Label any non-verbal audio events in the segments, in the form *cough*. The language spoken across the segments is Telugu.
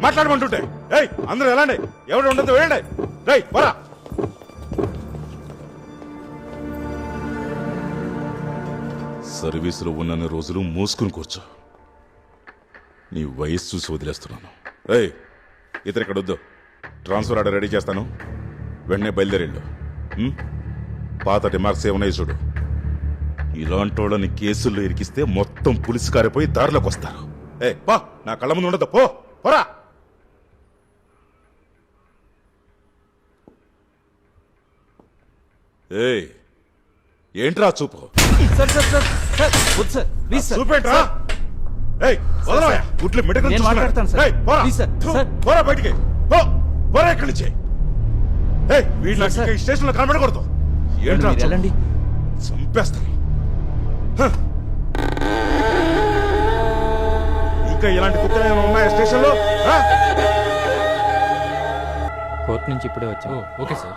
మాట్లాడమంటుంటే. ఏయ్ అందరూ ఎలాండి ఎవరు ఉండదు వెళ్ళండి. రేయ్ పోరా. సర్వీసులో ఉన్నన్ని రోజులు మూసుకుని కూర్చో. నీ వయస్సు చూసి వదిలేస్తున్నాను. ఏయ్ ఇతను ఇక్కడ వద్దు. ట్రాన్స్ఫర్ ఆర్డర్ రెడీ చేస్తాను. వెంటనే బయలుదేరిండు ఉం? పాత రిమార్క్స్ ఏమన్నాయి చూడు. ఇలాంటి వాళ్ళని కేసుల్లో ఇరికిస్తే మొత్తం పులిసి కారిపోయి దారిలోకి వస్తారు. ఏ పా. నా కళ్ళ ముందు ఉండదు పో. పోరా. ఏయ్ ఏంట్రా చూపు? సార్ సార్ సార్ సార్ వద్దు సార్ ప్లీజ్ సార్. చూపేంట్రా. ఏయ్ వదలవయ్యా. గుట్లు మిడకలు నేను మాట్లాడతాను సార్. ఏయ్ పోరా. Please sir, sir. పోరా బయటికి. పో పోరా ఇక్కడి నుంచి. ఏయ్ వీళ్ళ సార్, సార్. స్టేషన్లో కనబడకూడదు. ఏంట్రా? వెళ్ళండి. చంపేస్తాను హ. ఇంకా ఇలాంటి కుక్కలు ఏమైనా ఉన్నాయా స్టేషన్లో కోర్టు నుంచి ఇప్పుడే వచ్చాం. Okay sir.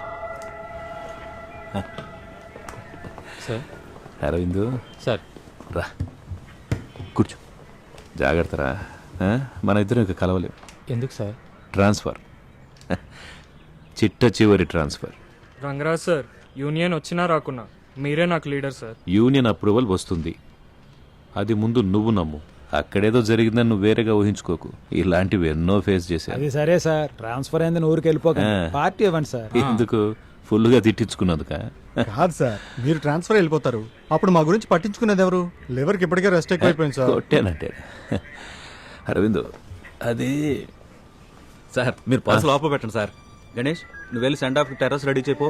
Sir? Aravind. Sir. రా. కూర్చో. జాగ్రత్త రా ఆ? మన ఇద్దరం ఇక కలవలేం. ఎందుకు సార్? ట్రాన్స్ఫర్. చిట్ట చివరి ట్రాన్స్ఫర్. రంగరాజ్ సార్ యూనియన్ వచ్చినా రాకున్నా మీరే నాకు లీడర్ సార్. యూనియన్ అప్రూవల్ వస్తుంది. అది ముందు నువ్వు నమ్ము. అక్కడేదో జరిగిందని నువ్వు వేరేగా ఊహించుకోకు. ఇలాంటివి ఎన్నో ఫేస్ చేశాను అది సరే సార్. ట్రాన్స్ఫర్ అయిందని ఊరికి వెళ్ళిపోకండి ఆ. పార్టీ ఇవ్వండి సార్. ఎందుకు? ఫుల్గా తిట్టించుకున్నందుక కాదు సార్ మీరు ట్రాన్స్ఫర్ వెళ్ళిపోతారు అప్పుడు మా గురించి పట్టించుకునేది ఎవరు? లివర్కి ఇప్పటికే రెస్ట్ ఎక్కువైపోయింది సార్. కొట్టానంటే. అరవిందు అది సార్ మీరు పర్సు లోపల పెట్టండి సార్. గణేష్ నువ్వు వెళ్ళి సెండ్ ఆఫ్ టెర్రస్ రెడీ చేయపో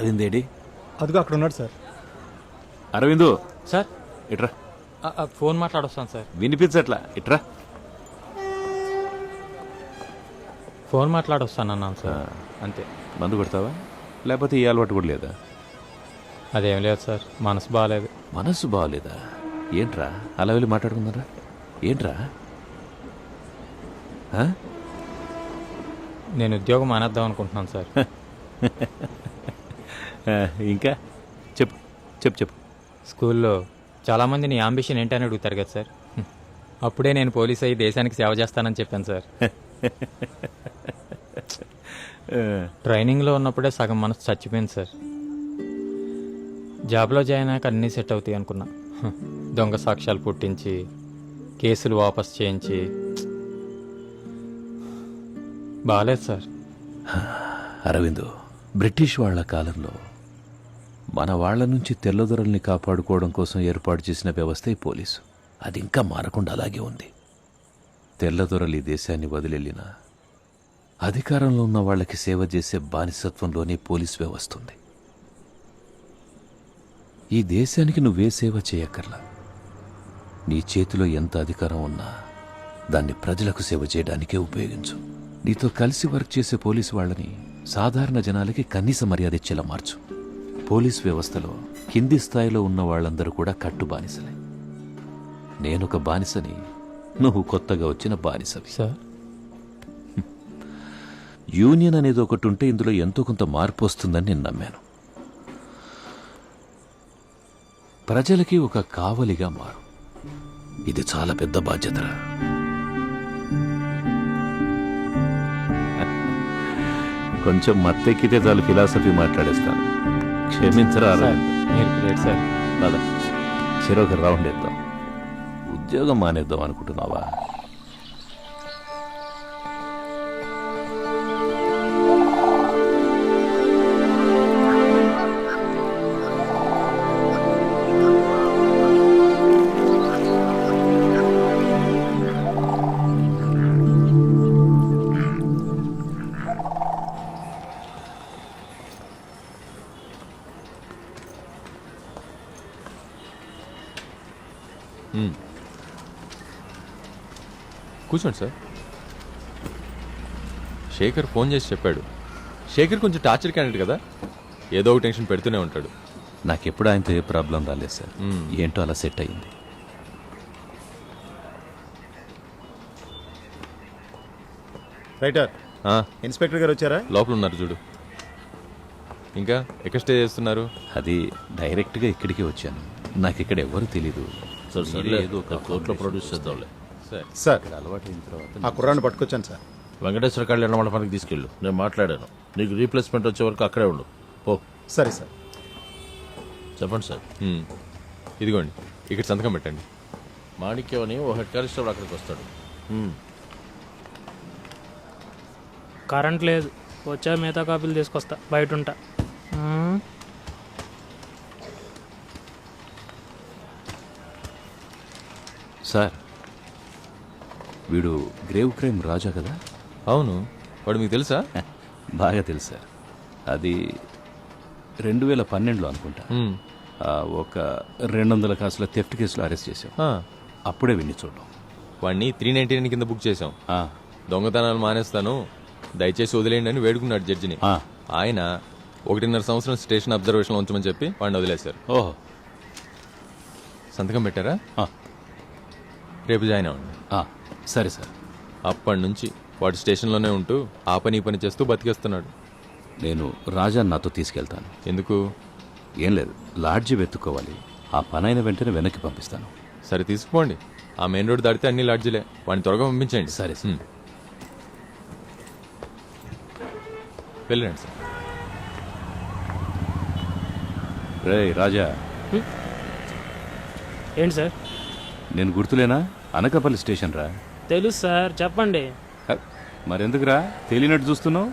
అరవింద్ ఏడి? అదిగో అక్కడ ఉన్నాడు సార్. అరవిందు. సార్? ఇట్రా. ఫోన్ మాట్లాడొస్తాను సార్. వినిపించట్లా. ఇట్రా. ఫోన్ మాట్లాడొస్తాను అన్నాను సార్. అంతే. మందు కొడతావా? లేకపోతే ఈ అలవాటు కూడా లేదా? అదేం లేదు సార్. మనసు బాగాలేదు మనస్సు బాగోలేదా ఏంట్రా? అలా వెళ్ళి మాట్లాడుకుందారా. ఏంట్రా? నేను ఉద్యోగం మానేద్దాం అనుకుంటున్నాను సార్. *laughs* ఇంకా? చెప్పు చెప్పు చెప్పు. స్కూల్లో చాలామంది నీ అంబిషన్ ఏంటని అడుగుతారు కదా సార్. అప్పుడే నేను పోలీస్ అయ్యి దేశానికి సేవ చేస్తానని చెప్పాను సార్. ట్రైనింగ్లో ఉన్నప్పుడే సగం మనసు చచ్చిపోయింది సార్. జాబ్లో జాయిన్ అయ్యాక అన్నీ సెట్ అవుతాయి అనుకున్నా. దొంగ సాక్ష్యాలు పుట్టించి కేసులు వాపస్ చేయించి. బాగాలేదు సార్. అరవిందు బ్రిటిష్ వాళ్ళ కాలంలో మన వాళ్ళ నుంచి తెల్లదొరల్ని కాపాడుకోవడం కోసం ఏర్పాటు చేసిన వ్యవస్థే పోలీసు. అది ఇంకా మారకుండా అలాగే ఉంది. తెల్లదొరలు ఈ దేశాన్ని వదిలెళ్ళినా అధికారంలో ఉన్న వాళ్ళకి సేవ చేసే బానిసత్వంలోనే పోలీస్ వ్యవస్థ ఉంది. ఈ దేశానికి నువ్వే సేవ చేయక్కర్లా. నీ చేతిలో ఎంత అధికారం ఉన్నా దాన్ని ప్రజలకు సేవ చేయడానికే ఉపయోగించు. నీతో కలిసి వర్క్ చేసే పోలీసు వాళ్ళని సాధారణ జనాలకి కనీస మర్యాద ఇచ్చేలా మార్చు. పోలీస్ వ్యవస్థలో కింది స్థాయిలో ఉన్న వాళ్ళందరూ కూడా కట్టు బానిసలే నేనొక బానిసని నువ్వు కొత్తగా వచ్చిన బానిసవి. సార్. యూనియన్ అనేది ఒకటి ఉంటే ఇందులో ఎంతో కొంత మార్పు వస్తుందని నేను నమ్మాను. ప్రజలకి ఒక కావలిగా మారు. ఇది చాలా పెద్ద బాధ్యతరా? కొంచెం మత్తెక్కితే చాలు ఫిలాసఫీ మాట్లాడేస్తాను. క్షమించరా సార్ పద. చెరొక రౌండ్ ఇద్దాం ఉద్యోగం మానేద్దాం అనుకుంటున్నావా? కూర్చోండి సార్. శేఖర్ ఫోన్ చేసి చెప్పాడు. శేఖర్ కొంచెం టార్చర్ క్యాండిడేట్ కదా. ఏదో ఒక టెన్షన్ పెడుతూనే ఉంటాడు. నాకెప్పుడు ఆయనతో ఏ ప్రాబ్లం రాలేదు సార్. ఏంటో అలా సెట్ అయింది రైటర్ ఆ, ఇన్స్పెక్టర్ గారు వచ్చారా? లోపల ఉన్నారు చూడు. ఇంకా ఎక్కడ స్టే చేస్తున్నారు? అది డైరెక్ట్గా ఇక్కడికి వచ్చాను. నాకు ఇక్కడ ఎవరు తెలీదు. మీరే ఏదో ఒక కోర్టులో ప్రొడ్యూస్ చేద్దాంలే. సార్. సార్ అలవాటైన తర్వాత ఆ కుర్రాన్ని పట్టుకొచ్చాను సార్. వెంకటేశ్వర కళ్యాణ మండపానికి తీసుకెళ్ళు. నేను మాట్లాడాను. నీకు రీప్లేస్మెంట్ వచ్చే వరకు అక్కడే ఉండు. పో. సరే సార్. చెప్పండి సార్. ఇదిగోండి. ఇక్కడ సంతకం పెట్టండి. మాణిక్యం అని ఓ హెడ్ కానిస్టేబుల్ అక్కడికి వస్తాడు. హ్మ్. కరెంట్ లేదు. వచ్చా మిగతా కాపీలు తీసుకొస్తా. బయట ఉంటా మ్మ్. సార్ వీడు గ్రేవ్ క్రైమ్ రాజా కదా? అవును. వాడు మీకు తెలుసా? బాగా తెలుసు. అది రెండు వేల పన్నెండులో అనుకుంటా. ఆ, ఒక రెండు వందల కాసుల థెఫ్ట్ కేసులో అరెస్ట్ చేశాం. ఆ, అప్పుడే విని చూడడం. వాడిని త్రీ నైన్టీ నైన్ కింద బుక్ చేసాం ఆ, దొంగతనాలు మానేస్తాను దయచేసి వదిలేయండి అని వేడుకున్నాడు జడ్జిని. ఆ. ఆయన ఒకటిన్నర సంవత్సరం స్టేషన్ అబ్జర్వేషన్లో ఉంచమని చెప్పి వాడిని వదిలేశారు. ఓహో. సంతకం పెట్టారా? ఆ, రేపు జాయిన్ అవ్వండి. ఆ, సరే సార్. అప్పటి నుంచి వాడు స్టేషన్లోనే ఉంటూ ఆ పని ఈ పని చేస్తూ బతికేస్తున్నాడు. నేను రాజా నాతో తీసుకెళ్తాను. ఎందుకు? ఏం లేదు లాడ్జి వెతుక్కోవాలి. ఆ పనైన వెంటనే వెనక్కి పంపిస్తాను. సరే తీసుకుపోండి. ఆ మెయిన్ రోడ్ దాటితే అన్ని లాడ్జిలే. వాడిని త్వరగా పంపించండి సరే, సార్. వెళ్ళండి సార్. రే రాజా. ఏంటి సార్? నేను గుర్తులేనా? అనకాపల్లి స్టేషన్ రా. తెలుసు సార్. చెప్పండి. మరెందుకురా? తెలియనట్టు చూస్తున్నావు?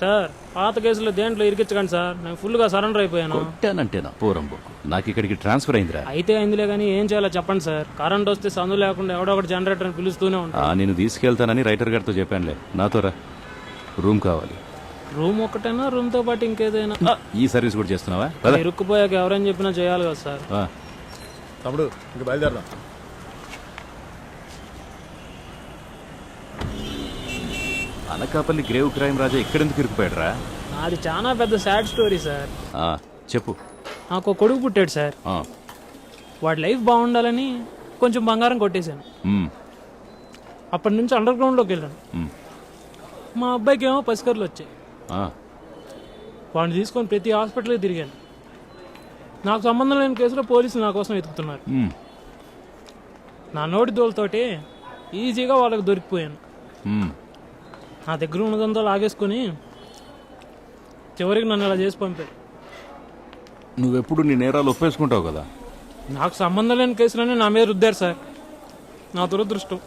సార్ పాత కేసులో దేంట్లో ఇరికించకండి సార్. నేను ఫుల్గా సరెండర్ అయిపోయాను. కొట్టానంటేనా? పూరం బొక్కు. నాకు ఇక్కడికి ట్రాన్స్ఫర్ అయిందిరా. అయితే అయిందిలే కానీ ఏం చేయాలో చెప్పండి సార్. కరెంట్ వస్తే సందు లేకుండా ఎవడో ఒకటి జనరేటర్ అని పిలుస్తూనే ఆ, ఉంటాను నేను తీసుకెళ్తానని రైటర్ గారితో చెప్పానులే. నాతో రా. రూమ్ కావాలి. రూమ్ ఒకటేనా రూమ్తో పాటు ఇంకేదైనా? ఆ, ఈ సర్వీస్ కూడా చేస్తున్నావా. ఇరుక్కుపోయాక ఎవరైనా చెప్పినా చేయాలి కదా సార్. తమ్ముడు ఇంక బయలుదేరదాం. అనకాపల్లి గ్రేవ్ క్రైమ్ రాజా ఇక్కడెందుకు ఇరుకుపోయాడు రా నాది చాలా పెద్ద సాడ్ స్టోరీ సార్. చెప్పు. నాకు కొడుకు పుట్టాడు సార్. ఆ, వాడి లైఫ్ బాగుండాలని కొంచెం బంగారం కొట్టేశాను. మ్, అప్పటి నుంచి అండర్ గ్రౌండ్లోకి వెళ్ళాను. మ్, మా అబ్బాయికి ఏమో పసికర్లు వచ్చాయి. ఆ, వాడిని తీసుకొని ప్రతి హాస్పిటల్కి తిరిగాను. నాకు సంబంధం లేని కేసులో పోలీసులు నా కోసం వెతుకుతున్నారు. మ్, నా నోటి దోలతోటి ఈజీగా వాళ్ళకి దొరికిపోయాను. మ్. నా దగ్గర ఉన్నదంతా లాగేసుకొని చివరికి నన్ను ఇలా చేసి పంపారు. నువ్వెప్పుడు నీ నేరాలు ఒప్పేసుకుంటావు కదా? నాకు సంబంధం లేని కేసులన్నీ నా మీద రుద్దారు సార్. నా దురదృష్టం.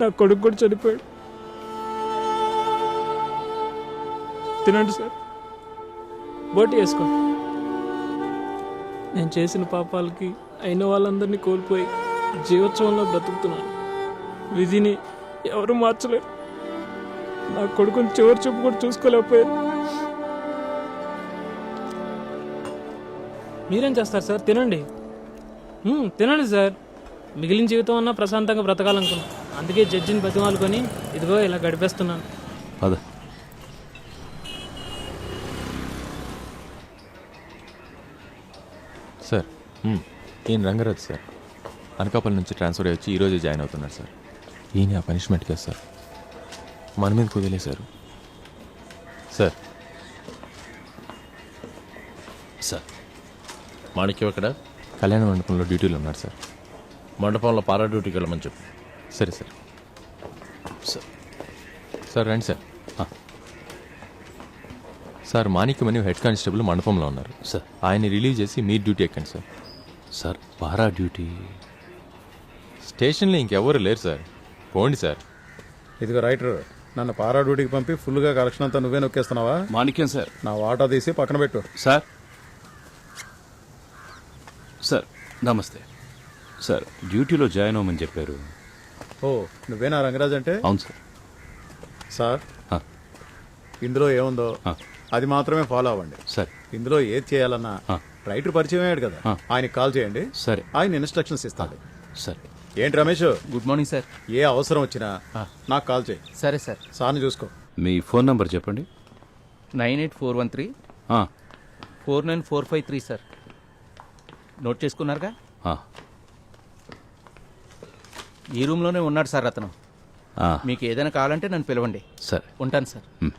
నా కొడుకు కూడా చనిపోయాడు. తినండి సార్. బోటి వేసుకో నేను చేసిన పాపాలకి అయిన వాళ్ళందరినీ కోల్పోయి జీవోత్సవంలో బ్రతుకుతున్నాను. విధిని ఎవరు మార్చలేరు. నా కొడుకుని చివరి చూపు కూడా చూసుకోలేకపోయారు మీరేం చేస్తారు సార్? తినండి. మ్మ్, తినండి సార్. మిగిలిన జీవితం అన్నా ప్రశాంతంగా బ్రతకాలనుకున్నాను అందుకే జడ్జిని బతిమాలుకొని ఇదిగో ఇలా గడిపేస్తున్నాను. పద. సార్. ఈయన రంగరాజ్ సార్. అనకాపల్లి నుంచి ట్రాన్స్ఫర్ అయ్యి వచ్చి ఈరోజే జాయిన్ అవుతున్నారు సార్. ఈయన ఆ పనిష్మెంట్ కేసు సార్ మన మీద కుదిలేశారు. సార్. సార్ మాణిక్యం ఎక్కడ? కళ్యాణ మండపంలో డ్యూటీలో ఉన్నారు సార్. మండపంలో పారా డ్యూటీకి వెళ్ళమని చెప్పు. సరే సార్. సార్. సార్ రండి సార్. సార్ మాణిక్యమని హెడ్ కానిస్టేబుల్ మండపంలో ఉన్నారు. సార్. ఆయన్ని రిలీవ్ చేసి మీరు డ్యూటీ ఎక్కండి సార్. సార్ పారా డ్యూటీ. స్టేషన్లో ఇంకెవరు లేరు సార్. పోండి సార్. ఇదిగో రైటర్ నన్ను పారా డ్యూటీకి పంపి ఫుల్గా కలెక్షన్ అంతా నువ్వే నొక్కేస్తున్నావా? మాణిక్యం సార్. నా వాటా తీసి పక్కన పెట్టు. సార్. సార్ నమస్తే. సార్ డ్యూటీలో జాయిన్ అవ్వమని చెప్పారు. ఓ నువ్వేనా రంగరాజ్ అంటే? అవును సార్. సార్ ఆ, ఇందులో ఏముందో ఆ. అది మాత్రమే ఫాలో అవ్వండి. సరే. ఇందులో ఏది చేయాలన్నా ఆ. రైటర్ పరిచయం అయ్యాడు కదా. ఆ. ఆయనకి కాల్ చేయండి. సరే. ఆయన ఇన్స్ట్రక్షన్స్ ఇస్తాడు. సరే. ఏంటి రమేష్? Good morning sir. ఏ అవసరం వచ్చినా నాకు కాల్ చేయి. సరే సార్. సార్ని చూసుకో. మీ ఫోన్ నంబర్ చెప్పండి. Nine eight four one three. ఆ, four nine four five three sir. Note చేసుకున్నారుగా? ఆ. ఈ రూమ్లోనే ఉన్నాడు సార్ అతను. ఆ, మీకు ఏదైనా కావాలంటే నన్ను పిలవండి. సరే. ఉంటాను సార్.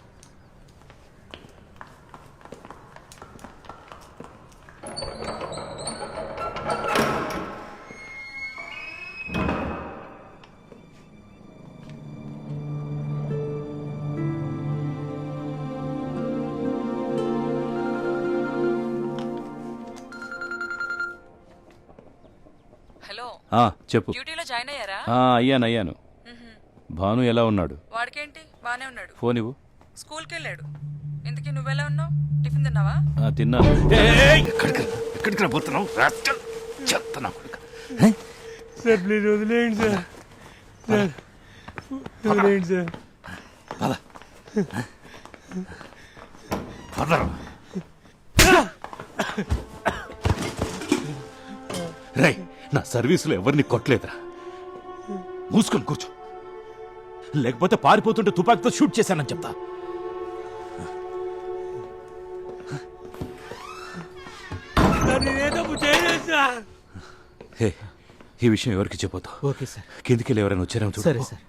చెప్పు. డ్యూటీలో జాయిన్ అయ్యారా? ఆ, అయ్యాను అయ్యాను. భాను ఎలా ఉన్నాడు? వాడికేంటి? బానే ఉన్నాడు. ఫోన్ ఇవ్వు. స్కూల్కి వెళ్ళాడు ఇంతకీ నువ్వెలా ఉన్నావు? టిఫిన్ తిన్నావా? ఆ, తిన్నాను. ఎక్కడికి రాబోతున్నావు చెత్త నా కొడుకు. సార్ ప్లీజ్ వదిలేయండి సార్. సార్ వదిలేయండి సార్. పదరా. రేయ్ నా సర్వీసులో ఎవరిని కొట్టలేదురా. మూసుకొని కూర్చో. లేకపోతే పారిపోతుంటే తుపాకీతో షూట్ చేశానని చెప్తా. హే ఈ విషయం ఎవరికి చెప్పొద్దు. Okay sir. కిందికి వెళ్ళి ఎవరైనా వచ్చారేమో సరే సార్.